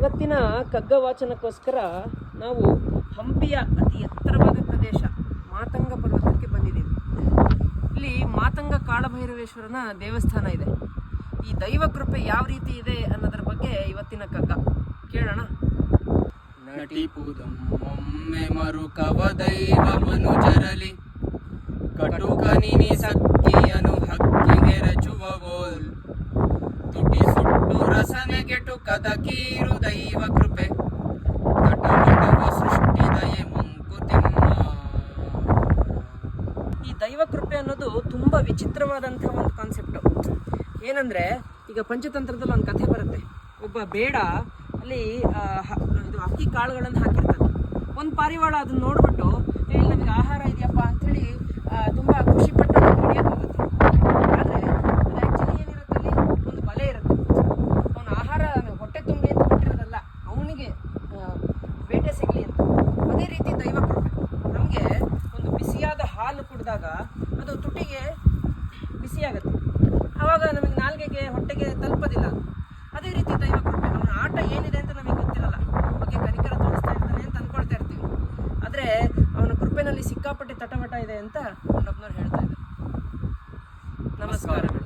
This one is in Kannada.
ಇವತ್ತಿನ ಕಗ್ಗ ವಾಚನಕ್ಕೋಸ್ಕರ ನಾವು ಹಂಪಿಯ ಅತಿ ಎತ್ತರವಾದ ಪ್ರದೇಶ, ಮಾತಂಗ ಪರ್ವತಕ್ಕೆ ಬಂದಿದ್ದೀವಿ. ಇಲ್ಲಿ ಮಾತಂಗ ಕಾಳಭೈರವೇಶ್ವರನ ದೇವಸ್ಥಾನ ಇದೆ. ಈ ದೈವ ಕೃಪೆ ಯಾವ ರೀತಿ ಇದೆ ಅನ್ನೋದ್ರ ಬಗ್ಗೆ ಇವತ್ತಿನ ಕಗ್ಗ ಕೇಳೋಣ. ನಟಿಪುದೊಮ್ಮೊಮ್ಮೆ ಮರುಕವ ದೈವ ಮನುಜರಲಿ ಕಟುಕನಿನಿ ರಸನೆಗೆಟು ಕದ ಕೀರು ದೈವ ಕೃಪೆ. ಸೃಷ್ಟಿ ದಯೆ ಮುಂಕುತಿಮ್ಮ ಈ ದೈವ ಕೃಪೆ ಅನ್ನೋದು ತುಂಬ ವಿಚಿತ್ರವಾದಂಥ ಒಂದು ಕಾನ್ಸೆಪ್ಟು ಏನಂದರೆ ಈಗ ಪಂಚತಂತ್ರದಲ್ಲಿ ಒಂದು ಕಥೆ ಬರುತ್ತೆ. ಒಬ್ಬ ಬೇಡ ಅಲ್ಲಿ ಇದು ಅಕ್ಕಿ ಕಾಳುಗಳನ್ನು ಹಾಕಿರ್ತಾನೆ. ಒಂದು ಪಾರಿವಾಳ ಅದನ್ನ ನೋಡ್ಬಿಟ್ಟು "ಏ, ಇಲ್ಲಿ ನಮಗೆ ಆಹಾರ ಇದೆಯಪ್ಪ ಅಂಥೇಳಿ ತುಂಬ ಖುಷಿಪಟ್ಟು ಹಿಡಿಯೋಕೆ ಹೋಗುತ್ತೆ ಆದರೆ ಅದು ಆ್ಯಕ್ಚುಲಿ ಏನಿರುತ್ತೆ ಅಲ್ಲಿ ಒಂದು ಬಲೆ ಇರುತ್ತೆ ಅವನ ಆಹಾರ ಹೊಟ್ಟೆ ತುಂಬಿ ಅಂತ ಬಿಟ್ಟಿರೋದಲ್ಲ ಅವನಿಗೆ ಬೇಟೆ ಸಿಗಲಿ ಅಂತ. ಅದೇ ರೀತಿ ದೈವ ಕೃಪೆ. ನಮಗೆ ಒಂದು ಬಿಸಿಯಾದ ಹಾಲು ಕುಡಿದಾಗ ಅದು ತುಟಿಗೆ ಬಿಸಿಯಾಗುತ್ತೆ. ಆವಾಗ ನಮಗೆ ನಾಲ್ಗೆಗೆ ಹೊಟ್ಟೆಗೆ ತಲುಪೋದಿಲ್ಲ. ಅದೇ ರೀತಿ ದೈವ ಕೃಪೆ. ಅವನ ಆಟ ಏನಿದೆ ಅಂತ ನಮಗೆ ಗೊತ್ತಿರಲ್ಲ. ಬಗ್ಗೆ ಕನಿಕರ ತೋರಿಸ್ತಾ ಇರ್ತಾನೆ ಅಂತ ಅಂದ್ಕೊಳ್ತಾ ಇರ್ತೀವಿ. ಆದರೆ ಅವನ ಕೃಪೆನಲ್ಲಿ ಸಿಕ್ಕಾಪಟ್ಟೆ ತಟವಟ ಇದೆ ಅಂತ ನಮ್ಮನವ್ರು ಹೇಳ್ತಾ ಇದ್ದಾರೆ. ನಮಸ್ಕಾರಗಳು